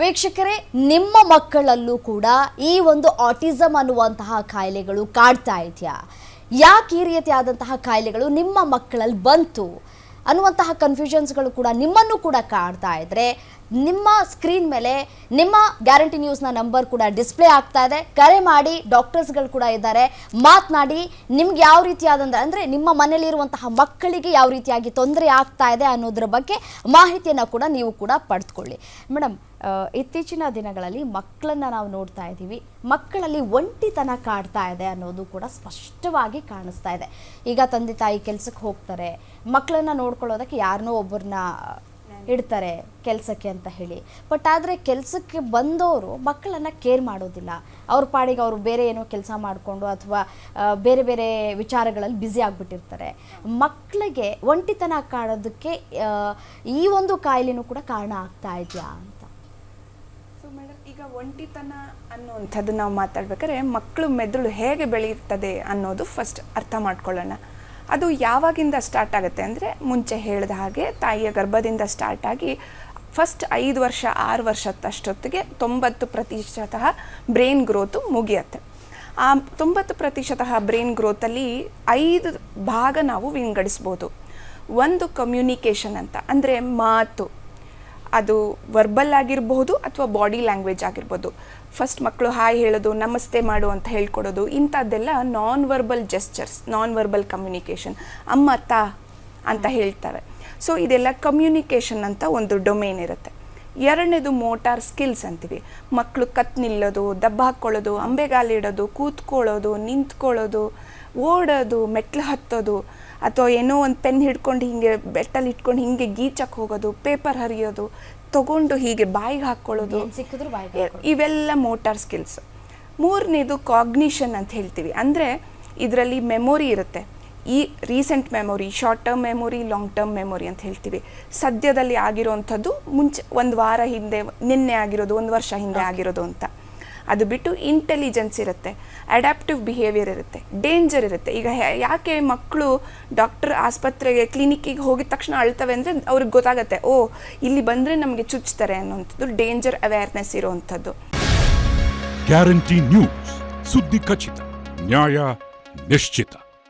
ವೀಕ್ಷಕರೇ, ನಿಮ್ಮ ಮಕ್ಕಳಲ್ಲೂ ಕೂಡ ಈ ಒಂದು ಆಟಿಸಮ್ ಅನ್ನುವಂತಹ ಕಾಯಿಲೆಗಳು ಕಾಡ್ತಾ ಇದೆಯಾ? ಯಾಕೆ ಈ ರೀತಿಯಾದಂತಹ ಕಾಯಿಲೆಗಳು ನಿಮ್ಮ ಮಕ್ಕಳಲ್ಲಿ ಬಂತು? ಅನ್ನುವಂತಹ ಕನ್ಫ್ಯೂಷನ್ಸ್ಗಳು ಕೂಡ ನಿಮ್ಮನ್ನು ಕೂಡ ಕಾಡ್ತಾ ಇದ್ರೆ ನಿಮ್ಮ ಸ್ಕ್ರೀನ್ ಮೇಲೆ ನಿಮ್ಮ ಗ್ಯಾರಂಟಿ ನ್ಯೂಸ್ನ ನಂಬರ್ ಕೂಡ ಡಿಸ್ಪ್ಲೇ ಆಗ್ತಾ ಇದೆ. ಕರೆ ಮಾಡಿ ಡಾಕ್ಟರ್ಸ್ಗಳು ಕೂಡ ಇದ್ದಾರೆ. ಮಾತನಾಡಿ ನಿಮ್ಗೆ ಯಾವ ರೀತಿಯಾದಂಥ ಅಂದರೆ ನಿಮ್ಮ ಮನೆಯಲ್ಲಿರುವಂತಹ ಮಕ್ಕಳಿಗೆ ಯಾವ ರೀತಿಯಾಗಿ ತೊಂದರೆ ಆಗ್ತಾ ಇದೆ ಅನ್ನೋದ್ರ ಬಗ್ಗೆ ಮಾಹಿತಿಯನ್ನು ಕೂಡ ನೀವು ಕೂಡ ಪಡೆದುಕೊಳ್ಳಿ. ಮೇಡಮ್ ಇತ್ತೀಚಿನ ದಿನಗಳಲ್ಲಿ ಮಕ್ಕಳನ್ನ ನಾವು ನೋಡ್ತಾ ಇದ್ದೀವಿ. ಮಕ್ಕಳಲ್ಲಿ ಒಂಟಿತನ ಕಾಡ್ತಾ ಇದೆ ಅನ್ನೋದು ಕೂಡ ಸ್ಪಷ್ಟವಾಗಿ ಕಾಣಿಸ್ತಾ ಇದೆ. ಈಗ ತಂದೆ ತಾಯಿ ಕೆಲಸಕ್ಕೆ ಹೋಗ್ತಾರೆ. ಮಕ್ಕಳನ್ನ ನೋಡ್ಕೊಳ್ಳೋದಕ್ಕೆ ಯಾರನ್ನೋ ಒಬ್ಬರನ್ನ ಇಡ್ತಾರೆ ಕೆಲಸಕ್ಕೆ ಅಂತ ಹೇಳಿ. ಬಟ್ ಆದರೆ ಕೆಲಸಕ್ಕೆ ಬಂದವರು ಮಕ್ಕಳನ್ನು ಕೇರ್ ಮಾಡೋದಿಲ್ಲ. ಅವ್ರ ಪಾಡಿಗೆ ಅವರು ಬೇರೆ ಏನೋ ಕೆಲಸ ಮಾಡಿಕೊಂಡು ಅಥವಾ ಬೇರೆ ಬೇರೆ ವಿಚಾರಗಳಲ್ಲಿ ಬ್ಯುಸಿ ಆಗಿಬಿಟ್ಟಿರ್ತಾರೆ. ಮಕ್ಕಳಿಗೆ ಒಂಟಿತನ ಕಾಣೋದಕ್ಕೆ ಈ ಒಂದು ಕಾಯಿಲೆನೂ ಕೂಡ ಕಾರಣ ಆಗ್ತಾ ಇದೆಯಾ ಅಂತ. ಸೊ ಮೇಡಮ್ ಈಗ ಒಂಟಿತನ ಅನ್ನುವಂಥದ್ದು ನಾವು ಮಾತಾಡ್ಬೇಕಾದ್ರೆ ಮಕ್ಕಳು ಮೆದುಳು ಹೇಗೆ ಬೆಳೆಯುತ್ತದೆ ಅನ್ನೋದು ಫಸ್ಟ್ ಅರ್ಥ ಮಾಡ್ಕೊಳ್ಳೋಣ. ಅದು ಯಾವಾಗಿಂದ ಸ್ಟಾರ್ಟ್ ಆಗುತ್ತೆ ಅಂದರೆ ಮುಂಚೆ ಹೇಳಿದ ಹಾಗೆ ತಾಯಿಯ ಗರ್ಭದಿಂದ ಸ್ಟಾರ್ಟ್ ಆಗಿ ಫಸ್ಟ್ ಐದು ವರ್ಷ, ಆರು ವರ್ಷದಷ್ಟೊತ್ತಿಗೆ ತೊಂಬತ್ತು ಪ್ರತಿಶತ ಬ್ರೈನ್ ಗ್ರೋತು ಮುಗಿಯುತ್ತೆ. ಆ ತೊಂಬತ್ತು ಪ್ರತಿಶತ ಬ್ರೈನ್ ಗ್ರೋತಲ್ಲಿ ಐದು ಭಾಗ ನಾವು ವಿಂಗಡಿಸ್ಬೋದು. ಒಂದು ಕಮ್ಯುನಿಕೇಷನ್ ಅಂತ, ಅಂದರೆ ಮಾತು. ಅದು ವರ್ಬಲ್ ಆಗಿರಬಹುದು ಅಥವಾ ಬಾಡಿ ಲ್ಯಾಂಗ್ವೇಜ್ ಆಗಿರ್ಬೋದು. ಫಸ್ಟ್ ಮಕ್ಕಳು ಹಾಯ್ ಹೇಳೋದು, ನಮಸ್ತೆ ಮಾಡು ಅಂತ ಹೇಳ್ಕೊಡೋದು, ಇಂಥದ್ದೆಲ್ಲ non verbal gestures non verbal communication ಅಮ್ಮ, ತಾ ಅಂತ ಹೇಳ್ತಾರೆ. ಸೊ ಇದೆಲ್ಲ ಕಮ್ಯುನಿಕೇಷನ್ ಅಂತ ಒಂದು ಡೊಮೇನ್ ಇರುತ್ತೆ. ಎರಡನೇದು ಮೋಟಾರ್ ಸ್ಕಿಲ್ಸ್ ಅಂತೀವಿ. ಮಕ್ಕಳು ಕತ್ ನಿಲ್ಲೋದು ದಬ್ಬ ಹಾಕ್ಕೊಳ್ಳೋದು ಅಂಬೆಗಾಲಿಡೋದು, ಕೂತ್ಕೊಳ್ಳೋದು, ನಿಂತ್ಕೊಳ್ಳೋದು ಓಡೋದು ಮೆಟ್ಲು ಹತ್ತೋದು ಅಥವಾ ಏನೋ ಒಂದು ಪೆನ್ ಹಿಡ್ಕೊಂಡು ಹಿಂಗೆ ಬೆಟ್ಟಲ್ಲಿ ಇಟ್ಕೊಂಡು ಹಿಂಗೆ ಗೀಚಕ್ಕೆ ಹೋಗೋದು ಪೇಪರ್ ಹರಿಯೋದು ತಗೊಂಡು ಹೀಗೆ ಬಾಯಿಗೆ ಹಾಕ್ಕೊಳ್ಳೋದು. ಸಿಕ್ಕಿದ್ರು ಬಾಯಿಗೆ ಇವೆಲ್ಲ ಮೋಟಾರ್ ಸ್ಕಿಲ್ಸ್. ಮೂರನೇದು ಕಾಗ್ನಿಷನ್ ಅಂತ ಹೇಳ್ತೀವಿ. ಅಂದರೆ ಇದರಲ್ಲಿ ಮೆಮೊರಿ ಇರುತ್ತೆ. ಈ recent memory short term memory long term memory ಅಂತ ಹೇಳ್ತೀವಿ. ಸದ್ಯದಲ್ಲಿ ಆಗಿರೋವಂಥದ್ದು ಮುಂಚೆ ಒಂದು ವಾರ ಹಿಂದೆ ನಿನ್ನೆ ಆಗಿರೋದು ಒಂದು ವರ್ಷ ಹಿಂದೆ ಆಗಿರೋದು ಅಂತ. ಅದು ಬಿಟ್ಟು ಇಂಟೆಲಿಜೆನ್ಸ್ ಇರುತ್ತೆ ಅಡ್ಯಾಪ್ಟಿವ್ ಬಿಹೇವಿಯರ್ ಇರುತ್ತೆ ಡೇಂಜರ್ ಇರುತ್ತೆ. ಈಗ ಯಾಕೆ ಮಕ್ಕಳು ಡಾಕ್ಟರ್ ಆಸ್ಪತ್ರೆಗೆ ಕ್ಲಿನಿಕ್ಕಿಗೆ ಹೋಗಿದ ತಕ್ಷಣ ಅಳ್ತವೆ ಅಂದರೆ ಅವ್ರಿಗೆ ಗೊತ್ತಾಗುತ್ತೆ, ಓ, ಇಲ್ಲಿ ಬಂದರೆ ನಮಗೆ ಚುಚ್ತಾರೆ ಅನ್ನೋಂಥದ್ದು ಡೇಂಜರ್ ಅವೇರ್ನೆಸ್ ಇರೋವಂಥದ್ದು. ಗ್ಯಾರಂಟಿ ನ್ಯೂಸ್ ಸುದ್ದಿ ಖಚಿತ, ನ್ಯಾಯ ನಿಶ್ಚಿತ.